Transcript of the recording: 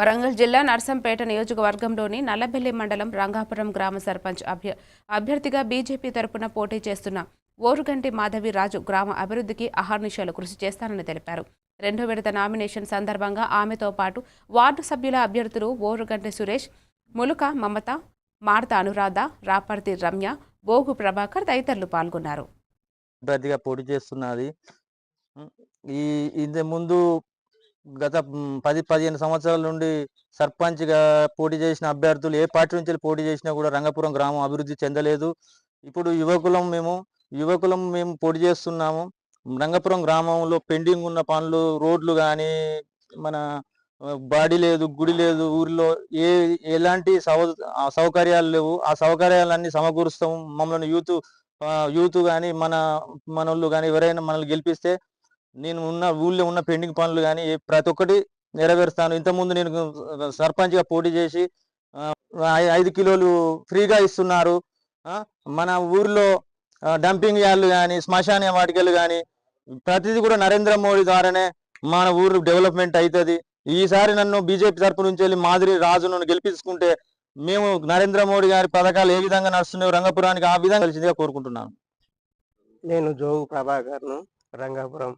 వరంగల్ జిల్లా నర్సంపేట నియోజకవర్గంలోని నల్లబెల్లి మండలం రంగాపురం గ్రామ సర్పంచ్ అభ్య అభ్యర్థిగా బీజేపీ తరపున పోటీ చేస్తున్న ఓరుగంటి మాధవి రాజు గ్రామ అభివృద్ధికి అహర్నిశలు కృషి చేస్తానని తెలిపారు. రెండో విడత నామినేషన్ సందర్భంగా ఆమెతో పాటు వార్డు సభ్యుల అభ్యర్థులు ఓరుగంటి సురేష్ ములుక మమత మార్త అనురాధ రాపర్తి రమ్య బోగు ప్రభాకర్ తదితరులు పాల్గొన్నారు. అభ్యర్థిగా పోటీ చేస్తున్నది. ఈ ఇంత ముందు గత పది పదిహేను సంవత్సరాల నుండి సర్పంచ్గా పోటీ చేసిన అభ్యర్థులు ఏ పార్టీ నుంచి పోటీ చేసినా కూడా రంగపురం గ్రామం అభివృద్ధి చెందలేదు. ఇప్పుడు యువకులం మేము యువకులం మేము పోటీ చేస్తున్నాము. రంగపురం గ్రామంలో పెండింగ్ ఉన్న పనులు రోడ్లు కానీ మన బాడీ లేదు గుడి లేదు ఊరిలో ఏ ఎలాంటి సౌ సౌకర్యాలు లేవు. ఆ సౌకర్యాలన్నీ సమకూరుస్తాం మమ్మల్ని యూత్ యూత్ కానీ మన మనోళ్ళు కానీ ఎవరైనా మనల్ని గెలిపిస్తే నేను ఉన్న ఊళ్ళో ఉన్న పెండింగ్ పనులు కానీ ప్రతి ఒక్కటి నెరవేరుస్తాను. ఇంతకుముందు నేను సర్పంచ్గా పోటీ చేసి ఐ- ఐదు కిలోలు ఫ్రీగా ఇస్తున్నారు. మన ఊర్లో డంపింగ్ యార్డ్లు కానీ శ్మశాన వాటికలు కానీ ప్రతిదీ కూడా నరేంద్ర మోడీ ద్వారానే మన ఊరు డెవలప్మెంట్ అవుతుంది ఈసారి నన్ను బీజేపీ తరపు నుంచి వెళ్ళి మాదిరి రాజు నన్ను గెలిపించుకుంటే మేము నరేంద్ర మోడీ గారి పథకాలు ఏ విధంగా నడుస్తున్నాయో రంగపురానికి ఆ విధంగా కలిసిందిగా కోరుకుంటున్నాను. నేను జోగు ప్రభాకర్ను రంగాపురం